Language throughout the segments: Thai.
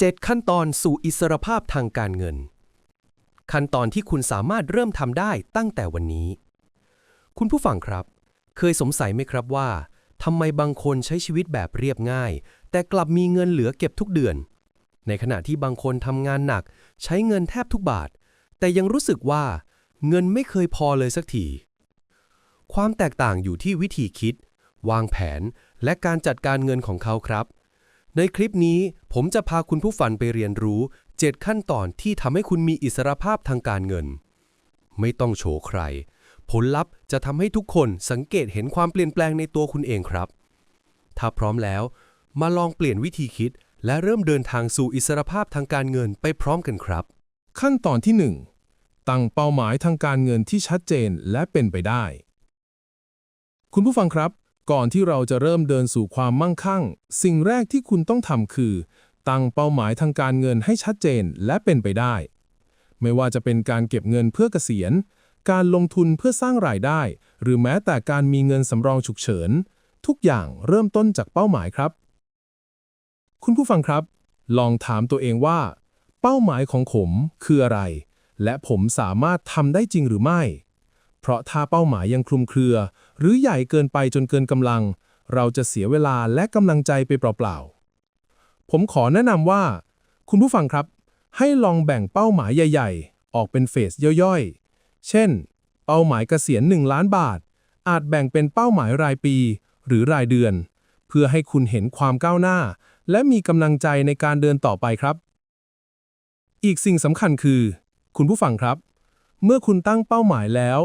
7 ขั้นตอนสู่อิสรภาพทางการเงิน ขั้นตอนที่คุณสามารถเริ่มทำได้ตั้งแต่วันนี้ คุณผู้ฟังครับ เคยสงสัยไหมครับว่าทำไมบางคนใช้ชีวิตแบบเรียบง่าย แต่กลับมีเงินเหลือเก็บทุกเดือน ในขณะที่บางคนทำงานหนัก ใช้เงินแทบทุกบาท แต่ยังรู้สึกว่า เงินไม่เคยพอเลยสักที ความแตกต่างอยู่ที่วิธีคิด วางแผนและการจัดการเงินของเขาครับ ในคลิปนี้ผมจะพาคุณผู้ฟังไปเรียนรู้ 7 ขั้นตอนที่ทำให้คุณมีอิสรภาพทางการเงิน ไม่ต้องโฉใคร ผลลัพธ์จะทำให้ทุกคนสังเกตเห็นความเปลี่ยนแปลงในตัวคุณเองครับ ถ้าพร้อมแล้ว มาลองเปลี่ยนวิธีคิด และเริ่มเดินทางสู่อิสรภาพทางการเงินไปพร้อมกันครับ ขั้นตอนที่ 1 ตั้งเป้าหมายทางการเงินที่ชัดเจนและเป็นไปได้ คุณผู้ฟังครับ ก่อนที่เราจะเริ่มเดินสู่ความมั่งคั่ง สิ่งแรกที่คุณต้องทำคือ ตั้งเป้าหมายทางการเงินให้ชัดเจนและเป็นไปได้ ไม่ว่าจะเป็นการเก็บเงินเพื่อเกษียณ การลงทุนเพื่อสร้างรายได้ หรือแม้แต่การมีเงินสำรองฉุกเฉิน ทุกอย่างเริ่มต้นจากเป้าหมายครับ คุณผู้ฟังครับ ลองถามตัวเองว่า เป้าหมายของผมคืออะไร และผมสามารถทำได้จริงหรือไม่ เพราะถ้าเป้าหมายยังคลุมเครือ หรือใหญ่เกินไปจนเกินกำลัง เราจะเสียเวลาและกำลังใจไปเปล่าๆ ผมขอแนะนำว่า คุณผู้ฟังครับ ให้ลองแบ่งเป้าหมายใหญ่ ๆ ออกเป็นเฟสย่อยๆ เช่น เป้าหมายเกษียณ 1 ล้านบาท อาจแบ่งเป็นเป้าหมายรายปี หรือรายเดือน เพื่อให้คุณเห็นความก้าวหน้า และมีกำลังใจในการเดินต่อไปครับ อีกสิ่งสำคัญคือ คุณผู้ฟังครับ เมื่อคุณตั้งเป้าหมายแล้ว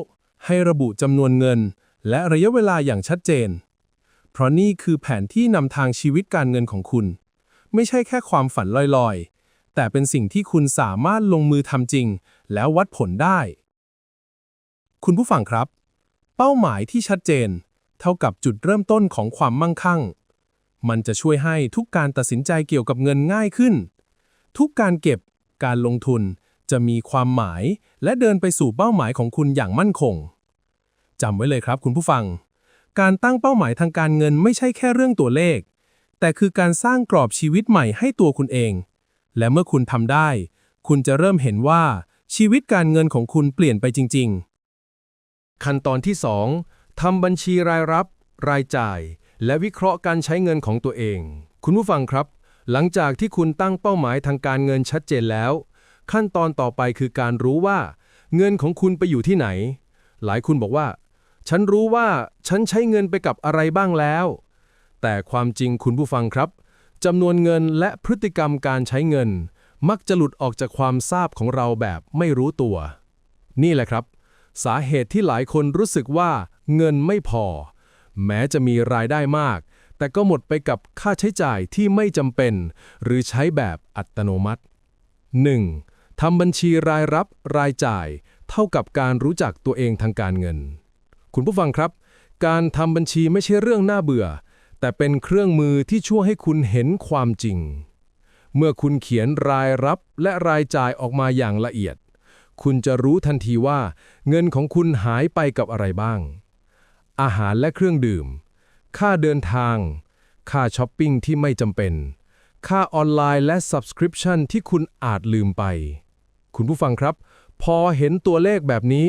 ให้ระบุจำนวนเงิน และระยะเวลาอย่างชัดเจน เพราะนี่คือแผนที่นำทางชีวิตการเงินของคุณ ไม่ใช่แค่ความฝันลอยๆ แต่เป็นสิ่งที่คุณสามารถลงมือทำจริง แล้ววัดผลได้ คุณผู้ฟังครับ เป้าหมายที่ชัดเจน เท่ากับจุดเริ่มต้นของความมั่งคั่ง มันจะช่วยให้ทุกการตัดสินใจเกี่ยวกับเงินง่ายขึ้น ทุกการเก็บการลงทุนจะมีความหมายและเดินไปสู่เป้าหมายของคุณอย่างมั่นคง จำไว้เลยครับคุณผู้ฟัง การตั้งเป้าหมายทางการเงินไม่ใช่แค่เรื่องตัวเลข แต่คือการสร้างกรอบชีวิตใหม่ให้ตัวคุณเอง และเมื่อคุณทำได้ คุณจะเริ่มเห็นว่าชีวิตการเงินของคุณเปลี่ยนไปจริง ๆ ขั้นตอนที่ 2ทำบัญชีรายรับ รายจ่าย และวิเคราะห์การใช้เงินของตัวเอง คุณผู้ฟังครับ หลังจากที่คุณตั้งเป้าหมายทางการเงินชัดเจนแล้ว ขั้นตอนต่อไปคือการรู้ว่า เงินของคุณไปอยู่ที่ไหน หลายคุณบอกว่า ฉันรู้ว่าฉันใช้เงินไปกับอะไรบ้างแล้ว แต่ความจริงคุณผู้ฟังครับจำนวนเงินและพฤติกรรมการใช้เงิน มักจะหลุดออกจากความทราบของเราแบบไม่รู้ตัว นี่แหละครับ สาเหตุที่หลายคนรู้สึกว่าเงินไม่พอ แม้จะมีรายได้มาก แต่ก็หมดไปกับค่าใช้จ่ายที่ไม่จำเป็น หรือใช้แบบอัตโนมัติ 1. ทำบัญชีรายรับรายจ่าย เท่ากับการรู้จักตัวเองทางการเงิน คุณผู้ฟังครับ การทำบัญชีไม่ใช่เรื่องน่าเบื่อ แต่เป็นเครื่องมือที่ช่วยให้คุณเห็นความจริง เมื่อคุณเขียนรายรับและรายจ่ายออกมาอย่างละเอียด คุณจะรู้ทันทีว่า เงินของคุณหายไปกับอะไรบ้าง อาหารและเครื่องดื่ม ค่าเดินทาง ค่าช้อปปิ้งที่ไม่จำเป็น ค่าออนไลน์และ Subscription ที่คุณอาจลืมไป คุณผู้ฟังครับ พอเห็นตัวเลขแบบนี้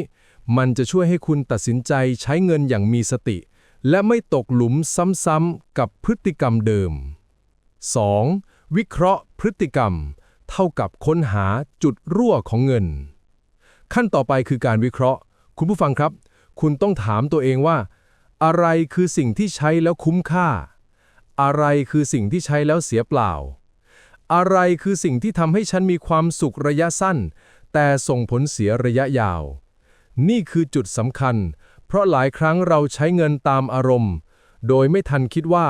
มันจะช่วยให้คุณตัดสินใจใช้เงินอย่างมีสติ และไม่ตกหลุมซ้ำๆกับพฤติกรรมเดิม 2. วิเคราะห์พฤติกรรม เท่ากับค้นหาจุดรั่วของเงิน ขั้นต่อไปคือการวิเคราะห์ คุณผู้ฟังครับ คุณต้องถามตัวเองว่า อะไรคือสิ่งที่ใช้แล้วคุ้มค่า อะไรคือสิ่งที่ใช้แล้วเสียเปล่า อะไรคือสิ่งที่ทำให้ฉันมีความสุขระยะสั้น แต่ส่งผลเสียระยะยาว นี่คือจุดสำคัญ เพราะหลายครั้งเราใช้เงินตามอารมณ์ โดยไม่ทันคิดว่า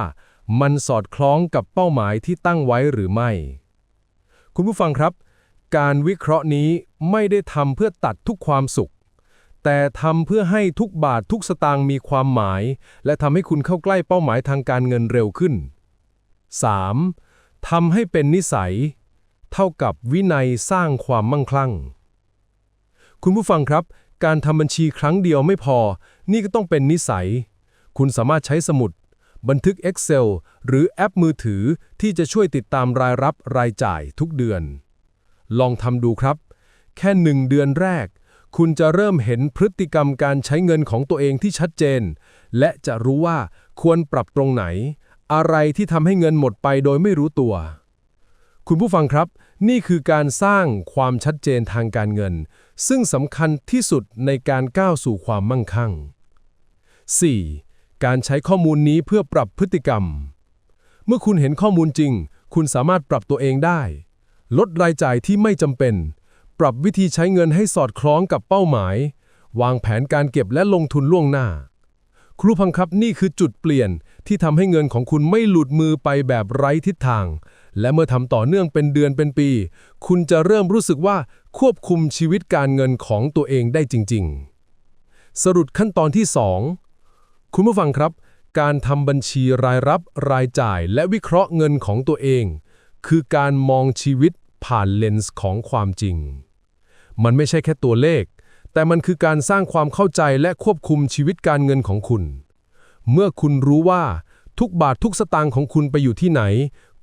มันสอดคล้องกับเป้าหมายที่ตั้งไว้หรือไม่ คุณผู้ฟังครับ การวิเคราะห์นี้ไม่ได้ทำเพื่อตัดทุกความสุข แต่ทำเพื่อให้ทุกบาททุกสตางค์มีความหมาย และทำให้คุณเข้าใกล้เป้าหมายทางการเงินเร็วขึ้น 3. ทำให้เป็นนิสัย เท่ากับวินัยสร้างความมั่งคั่ง คุณผู้ฟังครับ การทำบัญชีครั้งเดียวไม่พอ นี่ก็ต้องเป็นนิสัย คุณสามารถใช้สมุด บันทึก Excel หรือแอปมือถือที่จะช่วยติดตามรายรับรายจ่ายทุกเดือน ลองทำดูครับ แค่หนึ่งเดือนแรก คุณจะเริ่มเห็นพฤติกรรมการใช้เงินของตัวเองที่ชัดเจน และจะรู้ว่าควรปรับตรงไหน อะไรที่ทำให้เงินหมดไปโดยไม่รู้ตัว คุณผู้ฟังครับ นี่คือการสร้างความชัดเจนทางการเงิน ซึ่งสำคัญที่สุดในการก้าวสู่ความมั่งคั่ง 4. การใช้ข้อมูลนี้เพื่อปรับพฤติกรรม เมื่อคุณเห็นข้อมูลจริง คุณสามารถปรับตัวเองได้ ลดรายจ่ายที่ไม่จำเป็น ปรับวิธีใช้เงินให้สอดคล้องกับเป้าหมาย วางแผนการเก็บและลงทุนล่วงหน้า ครูพังครับนี่คือจุดเปลี่ยนที่ทำให้เงินของคุณไม่หลุดมือไปแบบไร้ทิศทาง และเมื่อทำต่อเนื่องเป็นเดือนเป็นปี คุณจะเริ่มรู้สึกว่าควบคุมชีวิตการเงินของตัวเองได้จริง ๆ สรุปขั้นตอนที่ 2 คุณผู้ฟังครับ การทำบัญชีรายรับรายจ่ายและวิเคราะห์เงินของตัวเอง คือการมองชีวิตผ่านเลนส์ของความจริง มันไม่ใช่แค่ตัวเลข แต่มันคือการสร้างความเข้าใจและควบคุมชีวิตการเงินของคุณ เมื่อคุณรู้ว่าทุกบาททุกสตางค์ของคุณไปอยู่ที่ไหน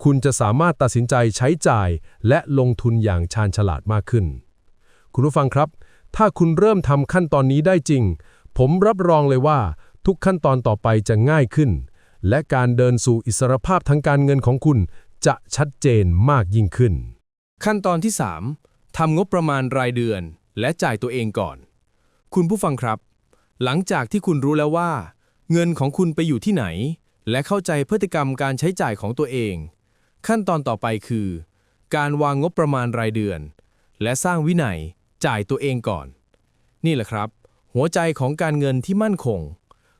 คุณจะสามารถตัดสินใจใช้จ่ายและลงทุนอย่างชาญฉลาดมากขึ้น คุณผู้ฟังครับ ถ้าคุณเริ่มทำขั้นตอนนี้ได้จริง ผมรับรองเลยว่า ทุกขั้นตอนต่อไปจะง่ายขึ้น และการเดินสู่อิสรภาพทางการเงินของคุณจะชัดเจนมากยิ่งขึ้น ขั้นตอนที่ 3ทำงบประมาณรายเดือน และจ่ายตัวเองก่อน คุณผู้ฟังครับ หลังจากที่คุณรู้แล้วว่า เงินของคุณไปอยู่ที่ไหน และเข้าใจพฤติกรรมการใช้จ่ายของตัวเอง ขั้นตอนต่อไปคือ การวางงบประมาณรายเดือน และสร้างวินัยจ่ายตัวเองก่อน นี่แหละครับ หัวใจของการเงินที่มั่นคง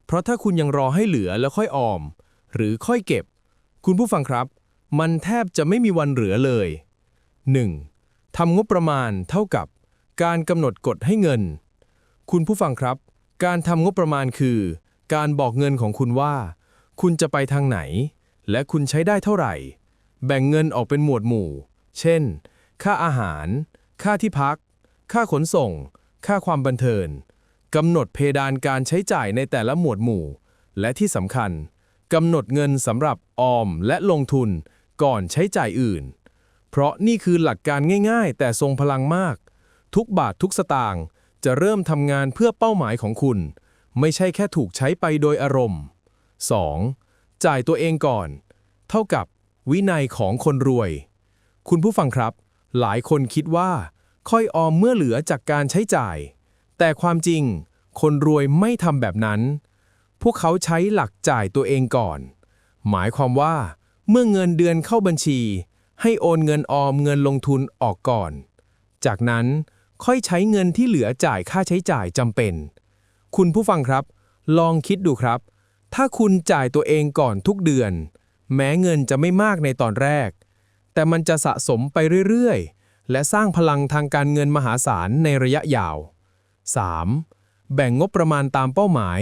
เพราะถ้าคุณยังรอให้เหลือแล้วค่อยออม หรือค่อยเก็บ คุณผู้ฟังครับ มันแทบจะไม่มีวันเหลือเลย 1. ทำงบประมาณเท่ากับ การกำหนดกฎให้เงิน คุณผู้ฟังครับ การทำงบประมาณคือ การบอกเงินของคุณว่า คุณจะไปทางไหน และคุณใช้ได้เท่าไหร่ แบ่งเงินออกเป็นหมวดหมู่ เช่น ค่าอาหาร ค่าที่พัก ค่าขนส่ง ค่าความบันเทิงกำหนดเพดานการใช้จ่ายในแต่ละหมวดหมู่ และที่สำคัญกำหนดเงินสำหรับออมและลงทุนก่อนใช้จ่ายอื่น เพราะนี่คือหลักการง่าย ๆ แต่ทรงพลังมาก ทุกบาททุกสตางค์จะเริ่มทำงานเพื่อเป้าหมายของคุณ ไม่ใช่แค่ถูกใช้ไปโดยอารมณ์ 2. จ่ายตัวเองก่อน เท่ากับ วินัยของคนรวย คุณผู้ฟังครับ หลายคนคิดว่า ค่อยออมเมื่อเหลือจากการใช้จ่าย แต่ความจริง คนรวยไม่ทำแบบนั้น พวกเขาใช้หลักจ่ายตัวเองก่อน หมายความว่า เมื่อเงินเดือนเข้าบัญชี ให้โอนเงินออมเงินลงทุนออกก่อน จากนั้นค่อยใช้เงินที่เหลือจ่ายค่าใช้จ่ายจำเป็น คุณผู้ฟังครับ ลองคิดดูครับ ถ้าคุณจ่ายตัวเองก่อนทุกเดือน แม้เงินจะไม่มากในตอนแรก แต่มันจะสะสมไปเรื่อยๆ และสร้างพลังทางการเงินมหาศาลในระยะยาว 3. แบ่งงบประมาณตามเป้าหมาย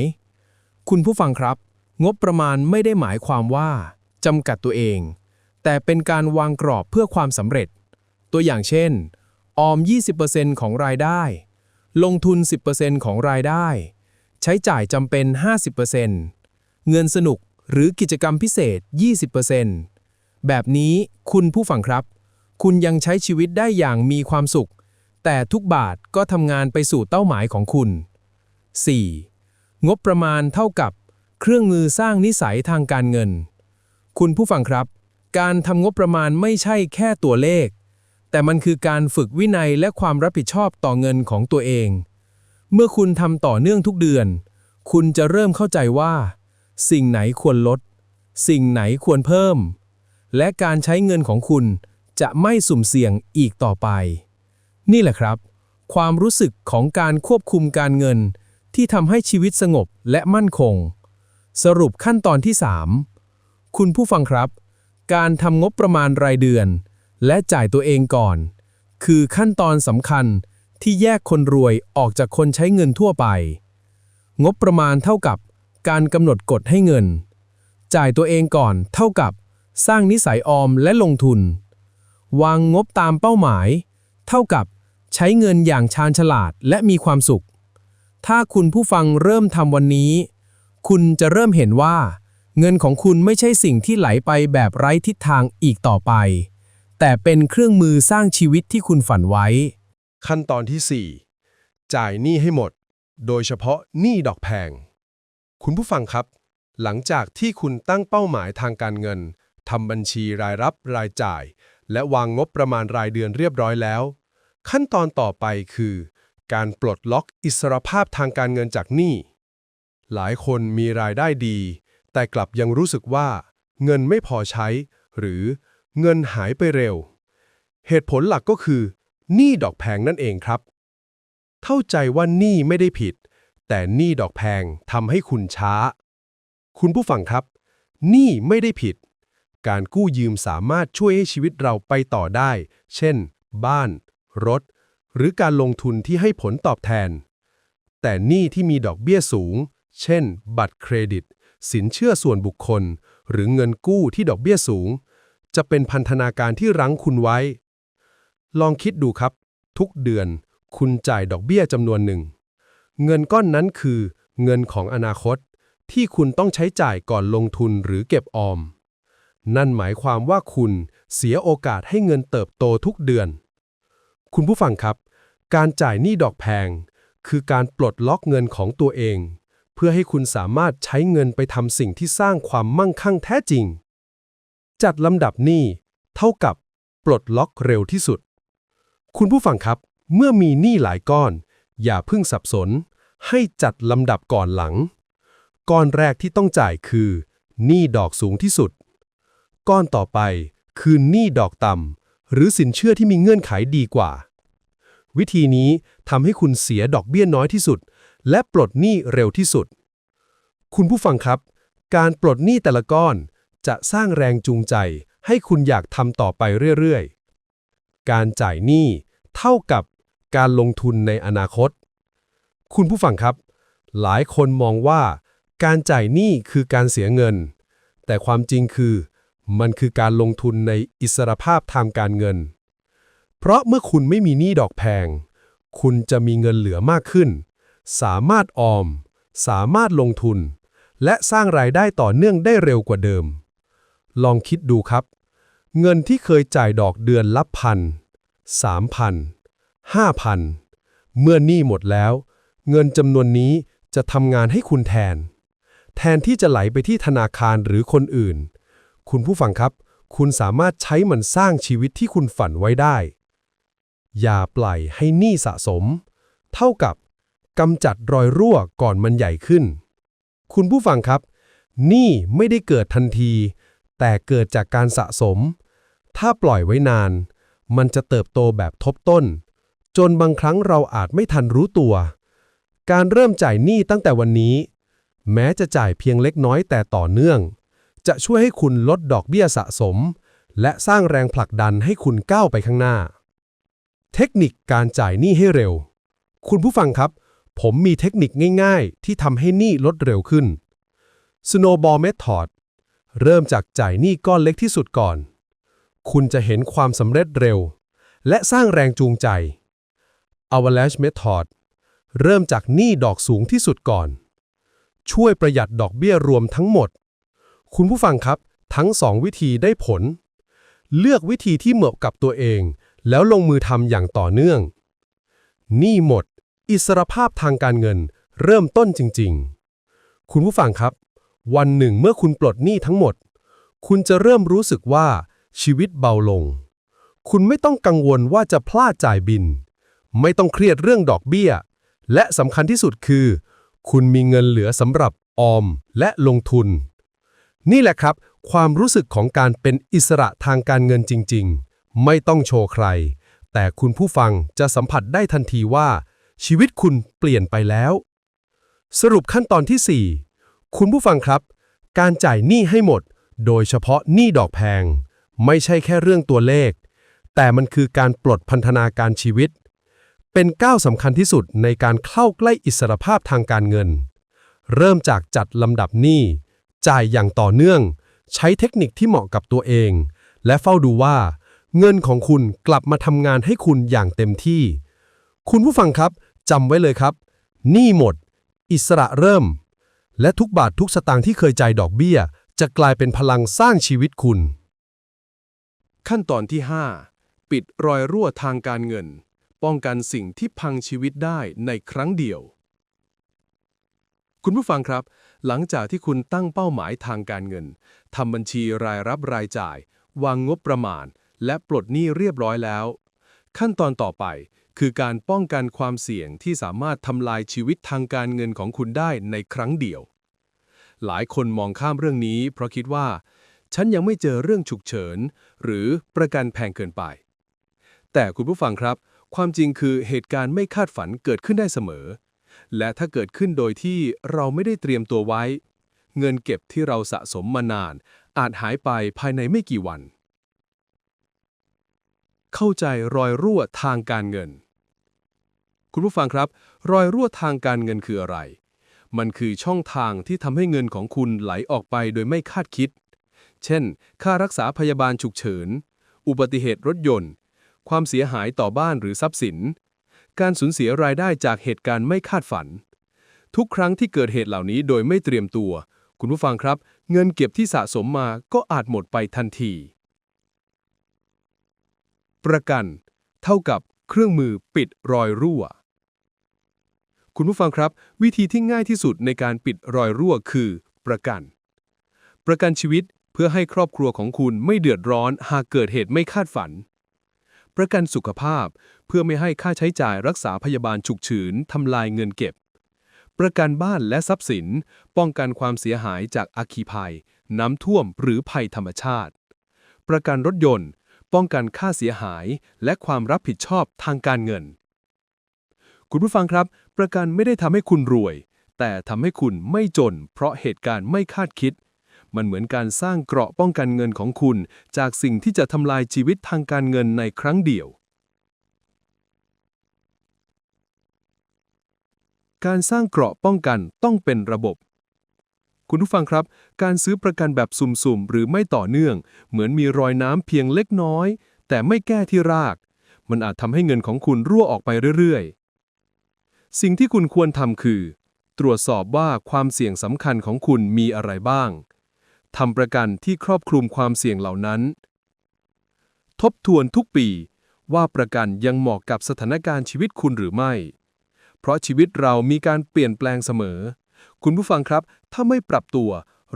คุณผู้ฟังครับ งบประมาณไม่ได้หมายความว่าจำกัดตัวเอง แต่เป็นการวางกรอบเพื่อความสำเร็จ ตัวอย่างเช่น ออม 20%ของรายได้ ลงทุน 10%ของรายได้ ใช้จ่ายจำเป็น 50%เงินสนุก หรือกิจกรรมพิเศษ 20%แบบนี้คุณผู้ฟังครับ คุณยังใช้ชีวิตได้อย่างมีความสุข แต่ทุกบาทก็ทำงานไปสู่เป้าหมายของคุณ 4. งบประมาณเท่ากับเครื่องมือสร้างนิสัยทางการเงิน คุณผู้ฟังครับ การทำงบประมาณไม่ใช่แค่ตัวเลข แต่มันคือการฝึกวินัยและความรับผิดชอบต่อเงินของตัวเอง เมื่อคุณทำต่อเนื่องทุกเดือน คุณจะเริ่มเข้าใจว่า สิ่งไหนควรลด สิ่งไหนควรเพิ่ม และการใช้เงินของคุณจะไม่สุ่มเสี่ยงอีกต่อไป นี่แหละครับ ความรู้สึกของการควบคุมการเงิน ที่ทำให้ชีวิตสงบและมั่นคง สรุปขั้นตอนที่ 3 คุณผู้ฟังครับ การทำงบประมาณรายเดือน และจ่ายตัวเองก่อน คือขั้นตอนสำคัญที่แยกคนรวยออกจากคนใช้เงินทั่วไป งบประมาณเท่ากับ การกำหนดกฎให้เงิน จ่ายตัวเองก่อนเท่ากับ สร้างนิสัยออมและลงทุน วางงบตามเป้าหมาย เท่ากับใช้เงินอย่างชาญฉลาดและมีความสุข ถ้าคุณผู้ฟังเริ่มทำวันนี้ คุณจะเริ่มเห็นว่า เงินของคุณไม่ใช่สิ่งที่ไหลไปแบบไร้ทิศทางอีกต่อไป แต่เป็นเครื่องมือสร้างชีวิตที่คุณฝันไว้ ขั้นตอนที่ 4 จ่ายหนี้ให้หมด โดยเฉพาะหนี้ดอกแพง คุณผู้ฟังครับ หลังจากที่คุณตั้งเป้าหมายทางการเงินทำบัญชีรายรับรายจ่าย และวางงบประมาณรายเดือนเรียบร้อยแล้ว ขั้นตอนต่อไปคือ การปลดล็อกอิสรภาพทางการเงินจากหนี้หลายคนมีรายได้ดี แต่กลับยังรู้สึกว่า เงินไม่พอใช้ หรือเงินหายไปเร็ว เหตุผลหลักก็คือหนี้ดอกแพงนั่นเองครับ เข้าใจว่าหนี้ไม่ได้ผิด แต่หนี้ดอกแพงทำให้คุณช้า คุณผู้ฟังครับ หนี้ไม่ได้ผิด การกู้ยืมสามารถช่วยให้ชีวิตเราไปต่อได้ เช่น บ้าน รถ หรือการลงทุนที่ให้ผลตอบแทน แต่หนี้ที่มีดอกเบี้ยสูง เช่น บัตรเครดิต สินเชื่อส่วนบุคคล หรือเงินกู้ที่ดอกเบี้ยสูง จะเป็นพันธนาการที่รั้งคุณไว้ ลองคิดดูครับ ทุกเดือนคุณจ่ายดอกเบี้ยจำนวนหนึ่ง เงินก้อนนั้นคือ เงินของอนาคต ที่คุณต้องใช้จ่ายก่อนลงทุนหรือเก็บออม นั่นหมายความว่าคุณเสียโอกาสให้เงินเติบโตทุกเดือน คุณผู้ฟังครับ การจ่ายหนี้ดอกแพง คือการปลดล็อกเงินของตัวเอง เพื่อให้คุณสามารถใช้เงินไปทำสิ่งที่สร้างความมั่งคั่งแท้จริง จัดลำดับหนี้เท่ากับปลดล็อกเร็วที่สุด คุณผู้ฟังครับ เมื่อมีหนี้หลายก้อน อย่าเพิ่งสับสน ให้จัดลำดับก่อนหลัง ก้อนแรกที่ต้องจ่ายคือหนี้ดอกสูงที่สุด ก้อนต่อไปคือหนี้ดอกต่ำหรือสินเชื่อที่มีเงื่อนไขดีกว่า วิธีนี้ทำให้คุณเสียดอกเบี้ยน้อยที่สุด และปลดหนี้เร็วที่สุด คุณผู้ฟังครับ การปลดหนี้แต่ละก้อนจะสร้างแรงจูงใจให้คุณอยากทำต่อไปเรื่อยๆ การจ่ายหนี้เท่ากับการลงทุนในอนาคต คุณผู้ฟังครับ หลายคนมองว่า การจ่ายหนี้คือการเสียเงิน แต่ความจริงคือ มันคือการลงทุนในอิสรภาพทางการเงิน เพราะเมื่อคุณไม่มีหนี้ดอกแพง คุณจะมีเงินเหลือมากขึ้น สามารถออม สามารถลงทุน และสร้างรายได้ต่อเนื่องได้เร็วกว่าเดิม ลองคิดดูครับ เงินที่เคยจ่ายดอกเดือนละพันสามพันห้าพันเมื่อหนี้หมดแล้ว เงินจำนวนนี้จะทำงานให้คุณแทน แทนที่จะไหลไปที่ธนาคารหรือคนอื่น คุณผู้ฟังครับ คุณสามารถใช้มันสร้างชีวิตที่คุณฝันไว้ได้ อย่าปล่อยให้หนี้สะสม เท่ากับกำจัดรอยรั่วก่อนมันใหญ่ขึ้น คุณผู้ฟังครับ หนี้ไม่ได้เกิดทันที แต่เกิดจากการสะสม ถ้าปล่อยไว้นาน มันจะเติบโตแบบทบต้น จนบางครั้งเราอาจไม่ทันรู้ตัว การเริ่มจ่ายหนี้ตั้งแต่วันนี้ แม้จะจ่ายเพียงเล็กน้อยแต่ต่อเนื่อง จะช่วยให้คุณลดดอกเบี้ยสะสม และสร้างแรงผลักดันให้คุณก้าวไปข้างหน้า เทคนิคการจ่ายหนี้ให้เร็ว คุณผู้ฟังครับ ผมมีเทคนิคง่ายๆ ที่ทำให้หนี้ลดเร็วขึ้น Snowball Method เริ่มจากจ่ายหนี้ก้อนเล็กที่สุดก่อน คุณจะเห็นความสำเร็จเร็ว และสร้างแรงจูงใจ Avalanche Method เริ่มจากหนี้ดอกสูงที่สุดก่อน ช่วยประหยัดดอกเบี้ยรวมทั้งหมด คุณผู้ฟังครับ ทั้งสองวิธีได้ผล เลือกวิธีที่เหมาะกับตัวเอง แล้วลงมือทำอย่างต่อเนื่อง หนี้หมด อิสรภาพทางการเงิน เริ่มต้นจริง ๆ คุณผู้ฟังครับ วันหนึ่งเมื่อคุณปลดหนี้ทั้งหมด คุณจะเริ่มรู้สึกว่าชีวิตเบาลง คุณไม่ต้องกังวลว่าจะพลาดจ่ายบิน ไม่ต้องเครียดเรื่องดอกเบี้ย และสำคัญที่สุดคือ คุณมีเงินเหลือสำหรับออมและลงทุน นี่แหละครับ ความรู้สึกของการเป็นอิสระทางการเงินจริง ๆ ไม่ต้องโชว์ใคร แต่คุณผู้ฟังจะสัมผัสได้ทันทีว่า ชีวิตคุณเปลี่ยนไปแล้ว สรุปขั้นตอนที่ 4 คุณผู้ฟังครับ การจ่ายหนี้ให้หมด โดยเฉพาะหนี้ดอกแพง ไม่ใช่แค่เรื่องตัวเลข แต่มันคือการปลดพันธนาการชีวิต เป็นก้าวสำคัญที่สุดในการเข้าใกล้อิสรภาพทางการเงิน เริ่มจากจัดลำดับหนี้ จ่ายอย่างต่อเนื่อง ใช้เทคนิคที่เหมาะกับตัวเอง และเฝ้าดูว่า เงินของคุณกลับมาทำงานให้คุณอย่างเต็มที่ คุณผู้ฟังครับจำไว้เลยครับ หนี้หมด อิสระเริ่ม และทุกบาททุกสตางค์ที่เคยจ่ายดอกเบี้ย จะกลายเป็นพลังสร้างชีวิตคุณ ขั้นตอนที่ 5 ปิดรอยรั่วทางการเงิน ป้องกันสิ่งที่พังชีวิตได้ในครั้งเดียว คุณผู้ฟังครับ หลังจากที่คุณตั้งเป้าหมายทางการเงินทำบัญชีรายรับรายจ่าย วางงบประมาณ และปลดหนี้เรียบร้อยแล้ว ขั้นตอนต่อไปคือการป้องกันความเสี่ยงที่สามารถทำลายชีวิตทางการเงินของคุณได้ในครั้งเดียว หลายคนมองข้ามเรื่องนี้ เพราะคิดว่า ฉันยังไม่เจอเรื่องฉุกเฉิน หรือประกันแพงเกินไป แต่คุณผู้ฟังครับ ความจริงคือเหตุการณ์ไม่คาดฝันเกิดขึ้นได้เสมอ และถ้าเกิดขึ้นโดยที่เราไม่ได้เตรียมตัวไว้ เงินเก็บที่เราสะสมมานาน อาจหายไปภายในไม่กี่วัน เข้าใจรอยรั่วทางการเงิน คุณผู้ฟังครับ รอยรั่วทางการเงินคืออะไร มันคือช่องทางที่ทำให้เงินของคุณไหลออกไปโดยไม่คาดคิด เช่น ค่ารักษาพยาบาลฉุกเฉิน อุบัติเหตุรถยนต์ ความเสียหายต่อบ้านหรือทรัพย์สิน การสูญเสียรายได้จากเหตุการณ์ไม่คาดฝัน ทุกครั้งที่เกิดเหตุเหล่านี้โดยไม่เตรียมตัว คุณผู้ฟังครับ เงินเก็บที่สะสมมาก็อาจหมดไปทันที ประกัน เท่ากับเครื่องมือปิดรอยรั่ว คุณผู้ฟังครับ วิธีที่ง่ายที่สุดในการปิดรอยรั่วคือ ประกัน ประกันชีวิตเพื่อให้ครอบครัวของคุณไม่เดือดร้อนหากเกิดเหตุไม่คาดฝัน ประกันสุขภาพ เพื่อไม่ให้ค่าใช้จ่ายรักษาพยาบาลฉุกเฉินทำลายเงินเก็บ ประกันบ้านและทรัพย์สิน ป้องกันความเสียหายจากอัคคีภัย น้ำท่วมหรือภัยธรรมชาติ ประกันรถยนต์ ป้องกันค่าเสียหาย และความรับผิดชอบทางการเงิน คุณผู้ฟังครับ ประกันไม่ได้ทำให้คุณรวย แต่ทำให้คุณไม่จน เพราะเหตุการณ์ไม่คาดคิด มันเหมือนการสร้างเกราะป้องกันเงินของคุณ จากสิ่งที่จะทำลายชีวิตทางการเงินในครั้งเดียว การสร้างเกราะป้องกันต้องเป็นระบบ คุณผู้ฟังครับ การซื้อประกันแบบสุ่มๆ หรือไม่ต่อเนื่อง เหมือนมีรอยน้ำเพียงเล็กน้อย แต่ไม่แก้ที่ราก มันอาจทำให้เงินของคุณรั่วออกไปเรื่อยๆ สิ่งที่คุณควรทำคือตรวจสอบว่าความเสี่ยงสำคัญของคุณมีอะไรบ้าง ทำประกันที่ครอบคลุมความเสี่ยงเหล่านั้น ทบทวนทุกปีว่าประกันยังเหมาะกับสถานการณ์ชีวิตคุณหรือไม่ เพราะชีวิตเรามีการเปลี่ยนแปลงเสมอ คุณผู้ฟังครับ ถ้าไม่ปรับตัว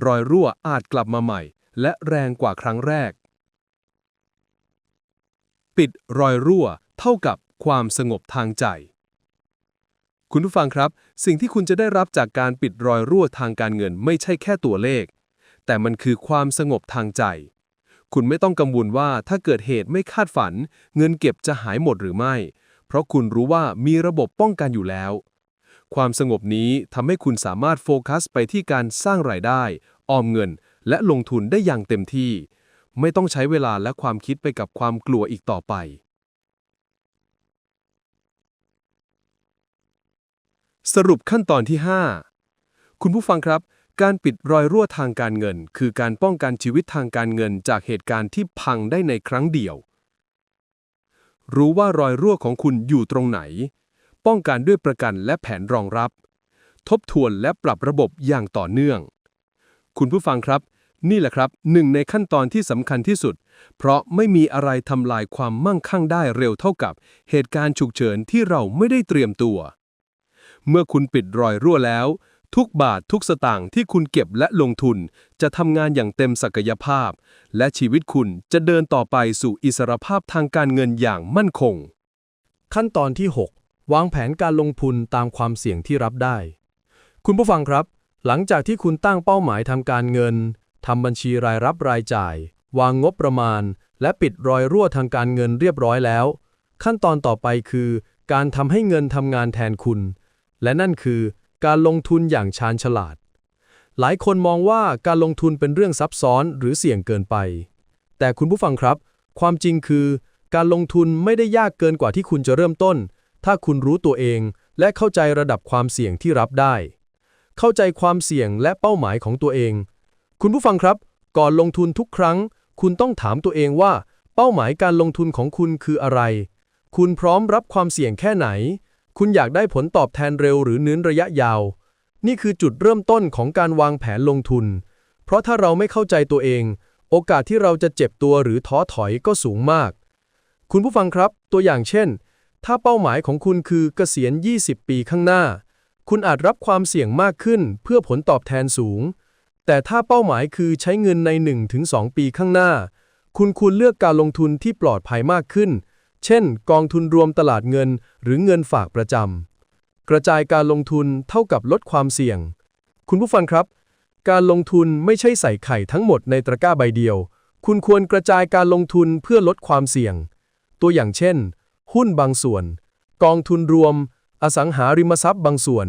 รอยรั่วอาจกลับมาใหม่ และแรงกว่าครั้งแรก ปิดรอยรั่วเท่ากับความสงบทางใจ คุณผู้ฟังครับ สิ่งที่คุณจะได้รับจากการปิดรอยรั่วทางการเงินไม่ใช่แค่ตัวเลข แต่มันคือความสงบทางใจ คุณไม่ต้องกังวลว่าถ้าเกิดเหตุไม่คาดฝัน เงินเก็บจะหายหมดหรือไม่ เพราะคุณรู้ว่ามีระบบป้องกันอยู่แล้ว ความสงบนี้ทำให้คุณสามารถโฟกัสไปที่การสร้างรายได้ ออมเงิน และลงทุนได้อย่างเต็มที่ ไม่ต้องใช้เวลาและความคิดไปกับความกลัวอีกต่อไป สรุปขั้นตอนที่ 5 คุณผู้ฟังครับ การปิดรอยรั่วทางการเงิน คือการป้องกันชีวิตทางการเงินจากเหตุการณ์ที่พังได้ในครั้งเดียว รู้ว่ารอยรั่วของคุณอยู่ตรงไหน ป้องกันด้วยประกันและแผนรองรับ ทบทวนและปรับระบบอย่างต่อเนื่อง คุณผู้ฟังครับ นี่แหละครับหนึ่งในขั้นตอนที่สำคัญที่สุด เพราะไม่มีอะไรทำลายความมั่งคั่งได้เร็วเท่ากับ เหตุการณ์ฉุกเฉินที่เราไม่ได้เตรียมตัว เมื่อคุณปิดรอยรั่วแล้ว ทุกบาททุกสตางค์ที่คุณเก็บและลงทุน จะทำงานอย่างเต็มศักยภาพ และชีวิตคุณจะเดินต่อไปสู่อิสรภาพทางการเงินอย่างมั่นคง ขั้นตอนที่ 6 วางแผนการลงทุนตามความเสี่ยงที่รับได้ คุณผู้ฟังครับ หลังจากที่คุณตั้งเป้าหมายทำการเงินทำบัญชีรายรับรายจ่าย วางงบประมาณ และปิดรอยรั่วทางการเงินเรียบร้อยแล้ว ขั้นตอนต่อไปคือ การทำให้เงินทำงานแทนคุณ และนั่นคือ การลงทุนอย่างชาญฉลาด หลายคนมองว่าการลงทุนเป็นเรื่องซับซ้อนหรือเสี่ยงเกินไป แต่คุณผู้ฟังครับ ความจริงคือ การลงทุนไม่ได้ยากเกินกว่าที่คุณจะเริ่มต้น ถ้าคุณรู้ตัวเอง และเข้าใจระดับความเสี่ยงที่รับได้ เข้าใจความเสี่ยงและเป้าหมายของตัวเอง คุณผู้ฟังครับ ก่อนลงทุนทุกครั้ง คุณต้องถามตัวเองว่า เป้าหมายการลงทุนของคุณคืออะไร คุณพร้อมรับความเสี่ยงแค่ไหน คุณอยากได้ผลตอบแทนเร็วหรือเนื้นระยะยาว นี่คือจุดเริ่มต้นของการวางแผนลงทุน เพราะถ้าเราไม่เข้าใจตัวเอง โอกาสที่เราจะเจ็บตัวหรือท้อถอยก็สูงมาก คุณผู้ฟังครับ ตัวอย่างเช่น ถ้าเป้าหมายของคุณคือเกษียณ 20 ปีข้างหน้า คุณอาจรับความเสี่ยงมากขึ้นเพื่อผลตอบแทนสูง แต่ถ้าเป้าหมายคือใช้เงินใน 1-2 ปีข้างหน้า คุณควรเลือกการลงทุนที่ปลอดภัยมากขึ้น เช่น กองทุนรวมตลาดเงิน หรือเงินฝากประจำ กระจายการลงทุนเท่ากับลดความเสี่ยง คุณผู้ฟังครับ การลงทุนไม่ใช่ใส่ไข่ทั้งหมดในตะกร้าใบเดียว คุณควรกระจายการลงทุนเพื่อลดความเสี่ยง ตัวอย่างเช่น หุ้นบางส่วน กองทุนรวม อสังหาริมทรัพย์บางส่วน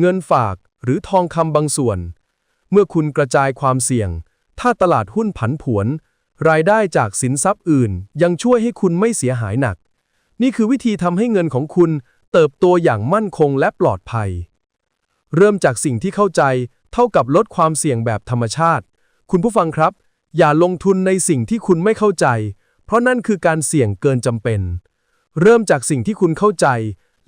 เงินฝากหรือทองคำบางส่วน เมื่อคุณกระจายความเสี่ยง ถ้าตลาดหุ้นผันผวน รายได้จากสินทรัพย์อื่น ยังช่วยให้คุณไม่เสียหายหนัก นี่คือวิธีทำให้เงินของคุณ เติบโตอย่างมั่นคงและปลอดภัย เริ่มจากสิ่งที่เข้าใจ เท่ากับลดความเสี่ยงแบบธรรมชาติ คุณผู้ฟังครับ อย่าลงทุนในสิ่งที่คุณไม่เข้าใจ เพราะนั่นคือการเสี่ยงเกินจำเป็น เริ่มจากสิ่งที่คุณเข้าใจ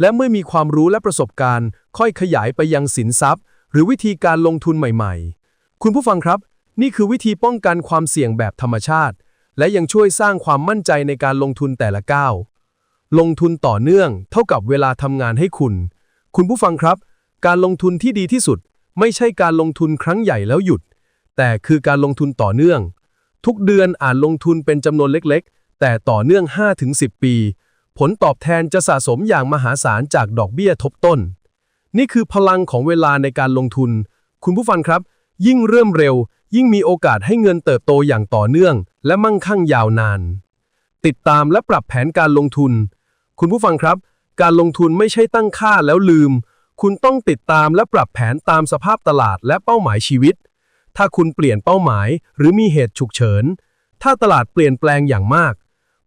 และเมื่อมีความรู้และประสบการณ์ ค่อยขยายไปยังสินทรัพย์ หรือวิธีการลงทุนใหม่ ๆ คุณผู้ฟังครับ นี่คือวิธีป้องกันความเสี่ยงแบบธรรมชาติ และยังช่วยสร้างความมั่นใจในการลงทุนแต่ละก้าว ลงทุนต่อเนื่อง เท่ากับเวลาทำงานให้คุณ คุณผู้ฟังครับ การลงทุนที่ดีที่สุด ไม่ใช่การลงทุนครั้งใหญ่แล้วหยุด แต่คือการลงทุนต่อเนื่อง ทุกเดือนอาจลงทุนเป็นจำนวนเล็กๆ แต่ต่อเนื่อง 5-10 ปี ผลตอบแทนจะสะสมอย่างมหาศาลจากดอกเบี้ยทบต้น นี่คือพลังของเวลาในการลงทุน คุณผู้ฟังครับ ยิ่งเริ่มเร็ว ยิ่งมีโอกาสให้เงินเติบโตอย่างต่อเนื่อง และมั่งคั่งยาวนาน ติดตามและปรับแผนการลงทุน คุณผู้ฟังครับ การลงทุนไม่ใช่ตั้งค่าแล้วลืม คุณต้องติดตามและปรับแผนตามสภาพตลาดและเป้าหมายชีวิต ถ้าคุณเปลี่ยนเป้าหมาย หรือมีเหตุฉุกเฉิน ถ้าตลาดเปลี่ยนแปลงอย่างมาก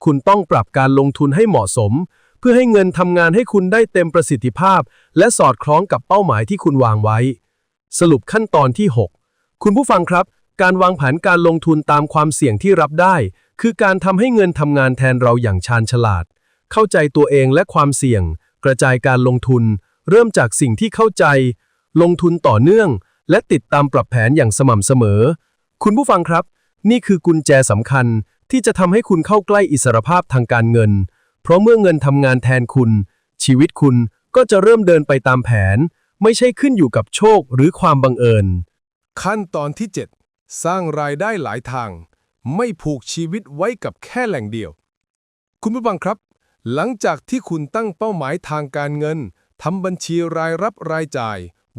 คุณต้องปรับการลงทุนให้เหมาะสม เพื่อให้เงินทำงานให้คุณได้เต็มประสิทธิภาพ และสอดคล้องกับเป้าหมายที่คุณวางไว้ สรุปขั้นตอนที่ 6 คุณผู้ฟังครับ การวางแผนการลงทุนตามความเสี่ยงที่รับได้ คือการทำให้เงินทำงานแทนเราอย่างชาญฉลาด เข้าใจตัวเองและความเสี่ยง กระจายการลงทุน เริ่มจากสิ่งที่เข้าใจ ลงทุนต่อเนื่อง และติดตามปรับแผนอย่างสม่ำเสมอ คุณผู้ฟังครับ นี่คือกุญแจสำคัญที่จะทำให้คุณเข้าใกล้อิสรภาพทางการเงิน เพราะเมื่อเงินทำงานแทนคุณ ชีวิตคุณก็จะเริ่มเดินไปตามแผน ไม่ใช่ขึ้นอยู่กับโชคหรือความบังเอิญ ขั้นตอนที่ 7 สร้างรายได้หลายทาง ไม่ผูกชีวิตไว้กับแค่แหล่งเดียว คุณผู้ฟังครับ หลังจากที่คุณตั้งเป้าหมายทางการเงินทำบัญชีรายรับรายจ่าย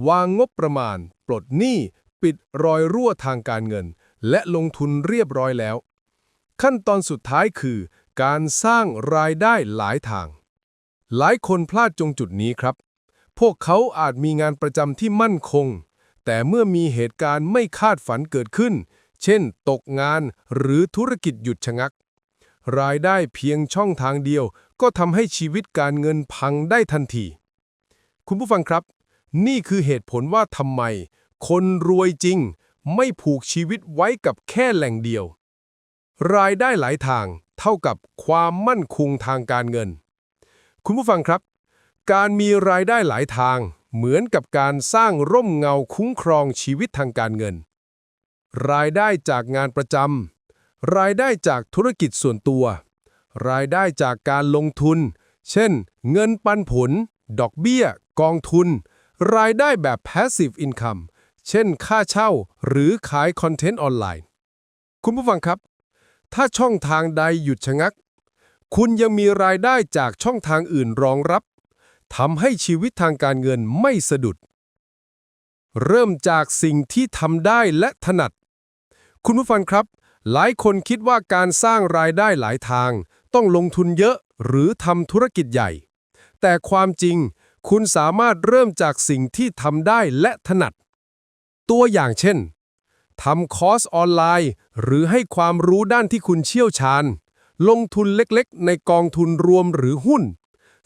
วางงบประมาณ ปลดหนี้ ปิดรอยรั่วทางการเงิน และลงทุนเรียบร้อยแล้ว ขั้นตอนสุดท้ายคือ การสร้างรายได้หลายทาง หลายคนพลาดจงจุดนี้ครับ พวกเขาอาจมีงานประจำที่มั่นคง แต่เมื่อมีเหตุการณ์ไม่คาดฝันเกิดขึ้น เช่น ตกงานหรือธุรกิจหยุดชะงัก รายได้เพียงช่องทางเดียว ก็ทำให้ชีวิตการเงินพังได้ทันที คุณผู้ฟังครับ นี่คือเหตุผลว่าทำไม คนรวยจริง ไม่ผูกชีวิตไว้กับแค่แหล่งเดียว รายได้หลายทางเท่ากับความมั่นคงทางการเงิน คุณผู้ฟังครับ การมีรายได้หลายทาง เหมือนกับการสร้างร่มเงาคุ้มครองชีวิตทางการเงิน รายได้จากงานประจำรายได้จากธุรกิจส่วนตัว รายได้จากการลงทุน เช่น เงินปันผล ดอกเบี้ย กองทุน รายได้แบบ passive income เช่น ค่าเช่าหรือขายคอนเทนต์ออนไลน์ คุณผู้ฟังครับ ถ้าช่องทางใดหยุดชะงัก คุณยังมีรายได้จากช่องทางอื่นรองรับ ทำให้ชีวิตทางการเงินไม่สะดุด เริ่มจากสิ่งที่ทำได้และถนัด คุณผู้ฟังครับ หลายคนคิดว่าการสร้างรายได้หลายทาง ต้องลงทุนเยอะหรือทำธุรกิจใหญ่ แต่ความจริง คุณสามารถเริ่มจากสิ่งที่ทำได้และถนัด ตัวอย่างเช่นทำคอร์สออนไลน์ หรือให้ความรู้ด้านที่คุณเชี่ยวชาญ ลงทุนเล็กๆ ในกองทุนรวมหรือหุ้น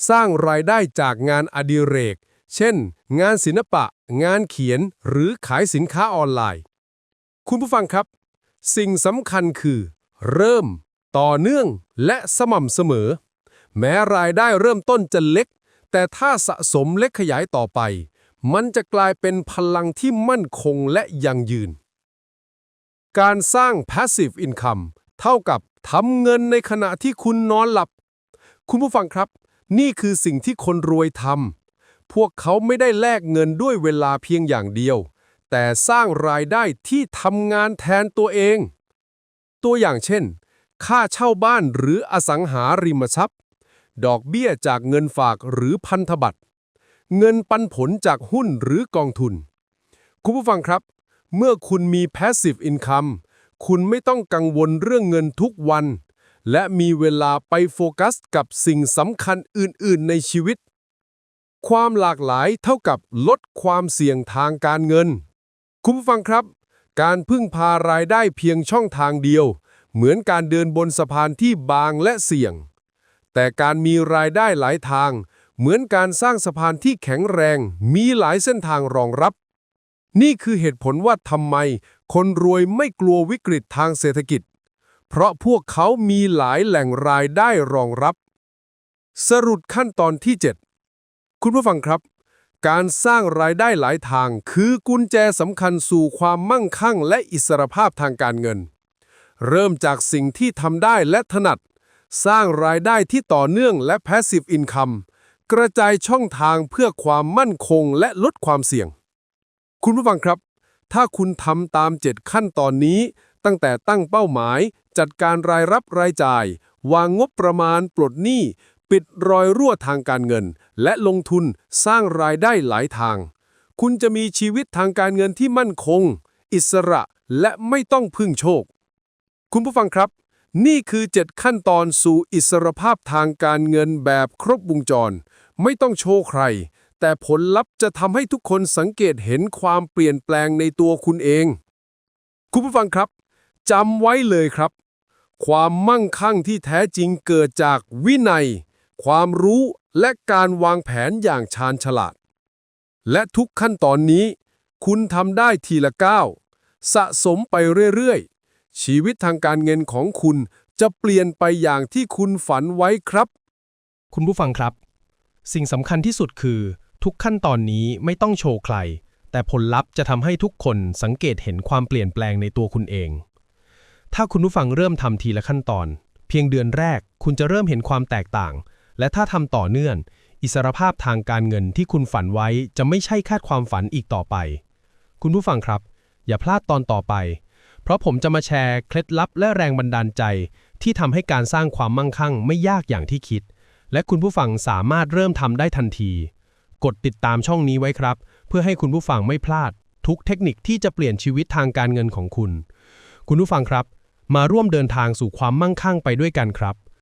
สร้างรายได้จากงานอดิเรก เช่น งานศิลปะ งานเขียน หรือขายสินค้าออนไลน์ คุณผู้ฟังครับ สิ่งสำคัญคือ เริ่ม ต่อเนื่องและสม่ำเสมอ แม้รายได้เริ่มต้นจะเล็ก แต่ถ้าสะสมและขยายต่อไป มันจะกลายเป็นพลังที่มั่นคงและยั่งยืน การสร้าง passive income เท่ากับทำเงินในขณะที่คุณนอนหลับ คุณผู้ฟังครับ นี่คือสิ่งที่คนรวยทำพวกเขาไม่ได้แลกเงินด้วยเวลาเพียงอย่างเดียว แต่สร้างรายได้ที่ทำงานแทนตัวเอง ตัวอย่างเช่น ค่าเช่าบ้านหรืออสังหาริมทรัพย์ ดอกเบี้ยจากเงินฝากหรือพันธบัตร เงินปันผลจากหุ้นหรือกองทุน คุณผู้ฟังครับ เมื่อคุณมี passive income คุณไม่ต้องกังวลเรื่องเงินทุกวัน และมีเวลาไปโฟกัสกับสิ่งสำคัญอื่น ๆ ในชีวิต ความหลากหลายเท่ากับลดความเสี่ยงทางการเงิน คุณผู้ฟังครับ การพึ่งพารายได้เพียงช่องทางเดียว เหมือนการเดินบนสะพานที่บางและเสี่ยง แต่การมีรายได้หลายทาง เหมือนการสร้างสะพานที่แข็งแรง มีหลายเส้นทางรองรับ นี่คือเหตุผลว่าทำไม คนรวยไม่กลัววิกฤตทางเศรษฐกิจ เพราะพวกเขามีหลายแหล่งรายได้รองรับ สรุปขั้นตอนที่ 7 คุณผู้ฟังครับ การสร้างรายได้หลายทางคือกุญแจสำคัญสู่ความมั่งคั่งและอิสรภาพทางการเงิน เริ่มจากสิ่งที่ทำได้และถนัด สร้างรายได้ที่ต่อเนื่องและ passive income กระจายช่องทางเพื่อความมั่นคงและลดความเสี่ยง คุณผู้ฟังครับ ถ้าคุณทำตาม 7 ขั้นตอนนี้ ตั้งแต่ตั้งเป้าหมาย จัดการรายรับรายจ่าย วางงบประมาณปลดหนี้ ปิดรอยรั่วทางการเงิน และลงทุนสร้างรายได้หลายทาง คุณจะมีชีวิตทางการเงินที่มั่นคง อิสระและไม่ต้องพึ่งโชค คุณผู้ฟังครับ นี่คือ 7 ขั้นตอนสู่อิสรภาพทางการเงินแบบครบวงจร ไม่ต้องโชว์ใคร แต่ผลลัพธ์จะทำให้ทุกคนสังเกตเห็นความเปลี่ยนแปลงในตัวคุณเอง คุณผู้ฟังครับจำไว้เลยครับ ความมั่งคั่งที่แท้จริงเกิดจากวินัย ความรู้และการวางแผนอย่างชาญฉลาด และทุกขั้นตอนนี้ คุณทำได้ทีละก้าวสะสมไปเรื่อยๆ ชีวิตทางการเงินของคุณจะเปลี่ยนไปอย่างที่คุณฝันไว้ครับ คุณผู้ฟังครับ สิ่งสำคัญที่สุดคือ ทุกขั้นตอนนี้ไม่ต้องโชว์ใคร แต่ผลลัพธ์จะทำให้ทุกคนสังเกตเห็นความเปลี่ยนแปลงในตัวคุณเอง ถ้าคุณผู้ฟังเริ่มทำทีละขั้นตอน เพียงเดือนแรก คุณจะเริ่มเห็นความแตกต่าง และถ้าทำต่อเนื่อง อิสรภาพทางการเงินที่คุณฝันไว้จะไม่ใช่แค่ความฝันอีกต่อไป คุณผู้ฟังครับ อย่าพลาดตอนต่อไป เพราะผมจะมาแชร์เคล็ดลับและแรงบันดาลใจ ที่ทำให้การสร้างความมั่งคั่งไม่ยากอย่างที่คิด และคุณผู้ฟังสามารถเริ่มทำได้ทันที กดติดตามช่องนี้ไว้ครับ เพื่อให้คุณผู้ฟังไม่พลาด ทุกเทคนิคที่จะเปลี่ยนชีวิตทางการเงินของคุณ คุณผู้ฟังครับ มาร่วมเดินทางสู่ความมั่งคั่งไปด้วยกันครับ